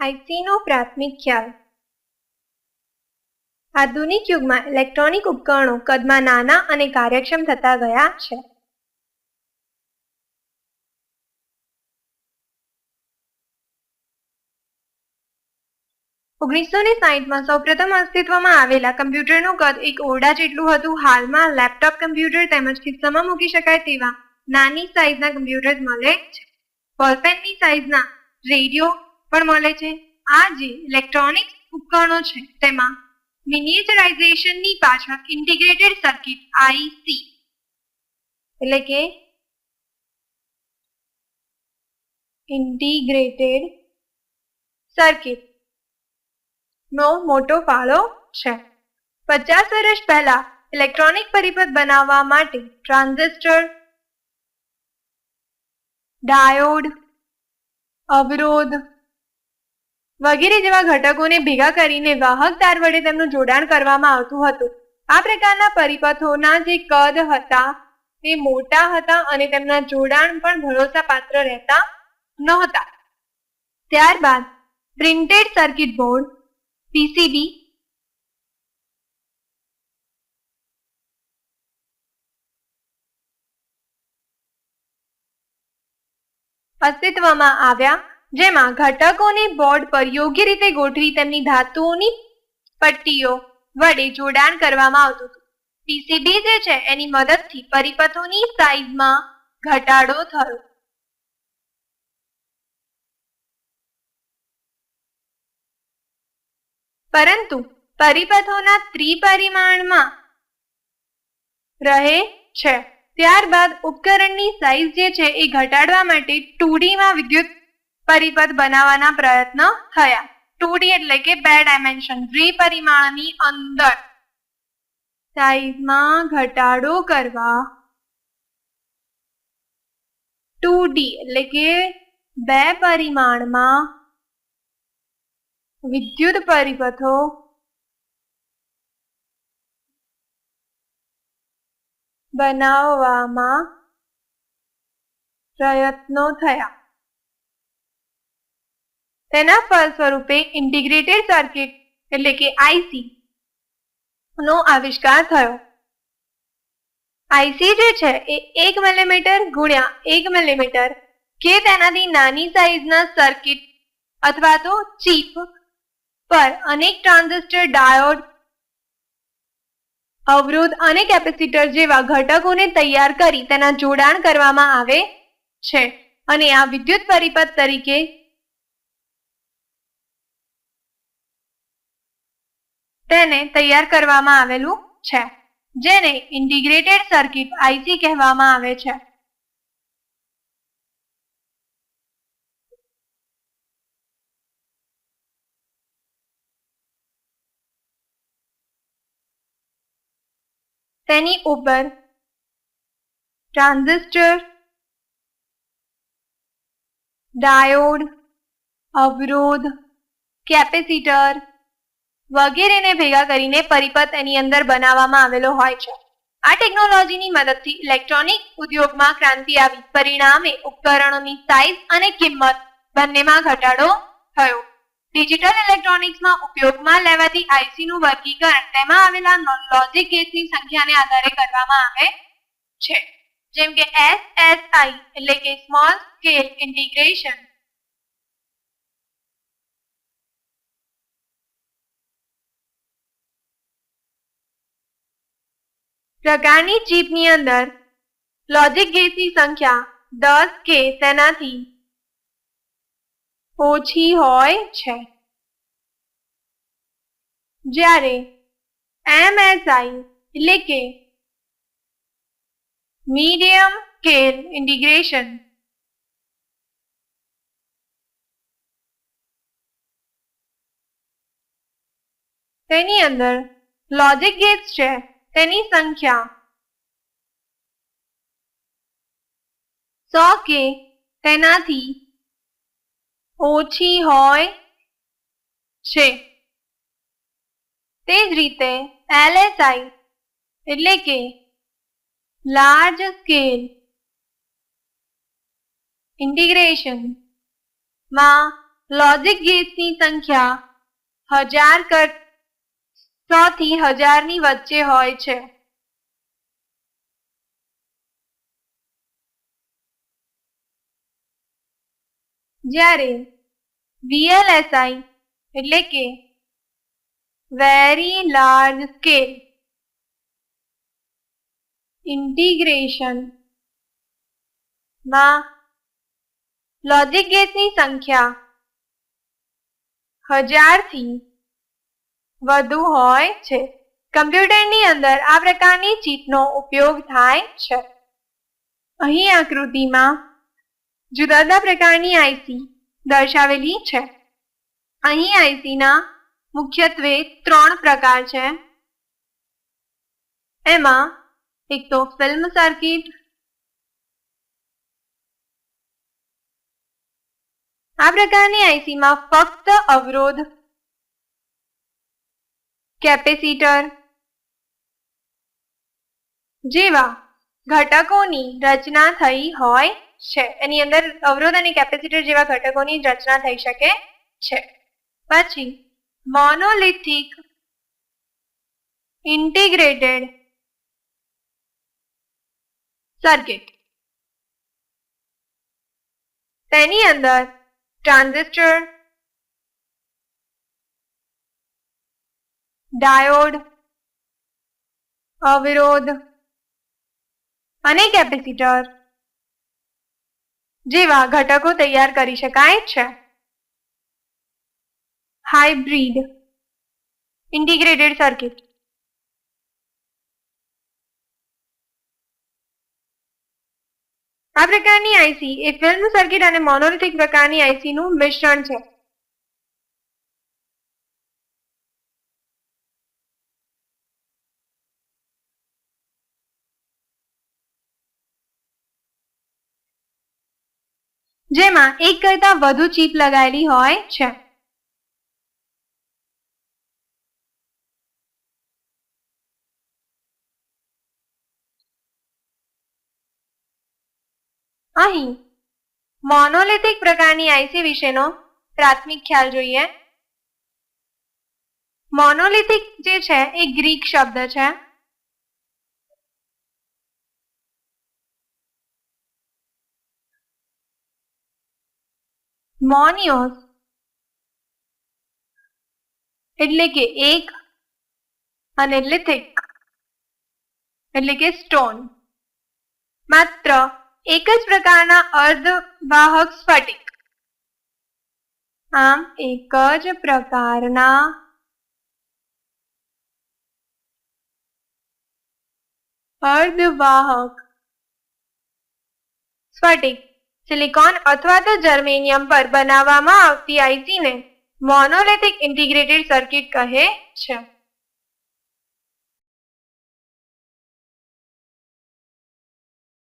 આઈસીનો પ્રાથમિક ખ્યાલ. આધુનિક યુગમાં ઇલેક્ટ્રોનિક ઉપકરણો કદમાં નાના અને કાર્યક્ષમ થતા ગયા છે. ઓગણીસો ને સાહીઠમાં સૌપ્રથમ અસ્તિત્વમાં આવેલા કમ્પ્યુટરનું કદ એક ઓરડા જેટલું હતું. હાલમાં લેપટોપ, કમ્પ્યુટર તેમજ ખિસ્સામાં મૂકી શકાય તેવા નાની સાઇઝના કમ્પ્યુટર મળે છે. બોલપેનની સાઇઝના રેડિયો પણ મળે છે. આ જે ઇલેક્ટ્રોનિક ઉપકરણો છે, તેમાં મિનિએચરાઇઝેશનની પાછળ ઇન્ટિગ્રેટેડ સર્કિટ આઈસી એટલે કે ઇન્ટિગ્રેટેડ સર્કિટ નો મોટો ફાળો છે. પચાસ વર્ષ પહેલા ઇલેક્ટ્રોનિક પરિપથ બનાવવા માટે ટ્રાન્ઝિસ્ટર ડાયોડ અવરોધ વગેરે જેવા ઘટકોને ભેગા કરીને વાહક તાર વડે તેમનું જોડાણ કરવામાં આવતું હતું. આ પ્રકારના પરિપથોના જે કદ હતા, તે મોટા હતા અને તેમના જોડાણ પણ ભરોસાપાત્ર રહેતા નહોતા. ત્યારબાદ પ્રિન્ટેડ સર્કિટ બોર્ડ, પીસીબી, અસ્તિત્વમાં આવ્યા. જેમાં ઘટકોને બોર્ડ પર યોગ્ય રીતે ગોઠવી તેમની ધાતુઓની પટ્ટીઓ વડે જોડાણ કરવામાં આવતું હતું. પીસીબી જે છે, એની મદદથી પરિપથોની સાઈઝમાં ઘટાડો થયો. પરંતુ પરિપથોના ત્રિપરિમાણમાં રહે છે. ત્યારબાદ ઉપકરણની સાઈઝ જે છે, એ ઘટાડવા માટે ટુડીમાં વિદ્યુત પરિપથ બનાવવાના પ્રયત્ન થયા. ટુડી એટલે કે બે ડાયમેન્શન દ્વિપરિમાણની અંદર. સાઈઝમાં ઘટાડો કરવા. ટુ એટલે કે બે પરિમાણમાં વિદ્યુત પરિપથો. બનાવવામાં પ્રયત્નો થયા. તેના ફળ સ્વરૂપે ઇન્ટિગ્રેટેડ સર્કિટ એટલે કે આઈસી નો આવિષ્કાર થયો. આઈસી જે છે એ એક મિલીમીટર ગુણ્યા એક મિલીમીટર કે તેનાથી નાની સાઈઝના સર્કિટ અથવા તો ચીપ પર અનેક ટ્રાન્ઝિસ્ટર ડાયોડ અવરોધ અને કેપેસિટર જેવા ઘટકોને તૈયાર કરી તેના જોડાણ કરવામાં આવે છે. અને આ વિદ્યુત પરિપથ તરીકે તેને તૈયાર કરવામાં આવેલું છે, જેને ઇન્ટિગ્રેટેડ સર્કિટ આઈસી કહેવામાં આવે છે. તેની ઉપર ટ્રાન્ઝિસ્ટર, ડાયોડ, અવરોધ, કેપેસિટર વગેરેને ભેગા કરીને પરિપથ એની અંદર બનાવવામાં આવેલો હોય છે. આ ટેકનોલોજીની મદદથી ઇલેક્ટ્રોનિક ઉદ્યોગમાં ક્રાંતિ આવી પરિણામે ઉપકરણોની સાઇઝ અને કિંમત બંનેમાં ઘટાડો થયો. ડિજિટલ ઇલેક્ટ્રોનિક્સમાં ઉપયોગમાં લેવાતી આઈસીનું વર્ગીકરણ તેમાં આવેલા લોજિક ગેટ્સની સંખ્યાને આધારે કરવામાં આવે છે. જેમ કે એસએસઆઈ એટલે કે સ્મોલ સ્કેલ ઇન્ટિગ્રેશન પ્રકારની ચીપની અંદર લોજિક ગેટ્સની સંખ્યા દસ કે તેનાથી ઓછી હોય છે જ્યારે એમએસઆઈ એટલે કે મીડિયમ સ્કેલ ઇન્ટિગ્રેશન તેની અંદર લોજિક ગેટ્સ છે। તેની સંખ્યા સો કે તેનાથી ઓછી હોય છે. તે જ રીતે એલએસઆઈ એટલે કે લાર્જ સ્કેલ ઇન્ટિગ્રેશનમાં લોજિક ગેટ્સની સંખ્યા હજાર કર સો થી હજારની વચ્ચે હોય છે. જ્યારે વીએલએસઆઈ એટલે કે વેરી લાર્જ સ્કેલ ઇન્ટિગ્રેશનમાં લોજિક ગેટની સંખ્યા હજારથી વધુ હોય છે. કમ્પ્યુટરની અંદર આ પ્રકારની ચીટનો ઉપયોગ થાય છે. અહીં આકૃતિમાં જુદા જુદા પ્રકારની આઈસી દર્શાવેલી છે. અહીં આઈસીના મુખ્યત્વે ત્રણ પ્રકાર છે. એમાં એક તો ફિલ્મ સર્કિટ, આ પ્રકારની આઈસીમાં ફક્ત અવરોધ કેપેસિટર. જેવા ઘટકોની રચના થઈ હોય છે. એની અંદર અવરોધ અને કેપેસિટર જેવા ઘટકોની રચના થઈ શકે છે. પછી મોનોલિથિક ઇન્ટિગ્રેટેડ સર્કિટ. તેની અંદર ટ્રાન્ઝિસ્ટર ડાયોડ, અવરોધ અને કેપેસિટર જેવા ઘટકો તૈયાર કરી શકાય છે. Hybrid integrated circuit. આ પ્રકારની આઈસી એ ફિલ્મ સર્કિટ અને મોનોલિથિક પ્રકારની આઈસી નું મિશ્રણ છે. જેમાં એક કરતા વધુ ચીપ લગાવેલી હોય છે. અહીં મોનોલિથિક પ્રકારની આઈસી વિશેનો પ્રાથમિક ખ્યાલ જોઈએ. મોનોલિથિક જે છે એ ગ્રીક શબ્દ છે. મોનિયોસ એટલે કે એક અને લિથિક એટલે કે સ્ટોન માત્ર એક જ પ્રકારના અર્ધવાહક સ્ફટિક. આમ એક જ પ્રકારના અર્ધવાહક સ્ફટિક. સિલિકોન અથવા તો જર્મેનિયમ પર બનાવવામાં આવતી આઈસીને મોનોલિથિક ઇન્ટિગ્રેટેડ સર્કિટ કહે છે.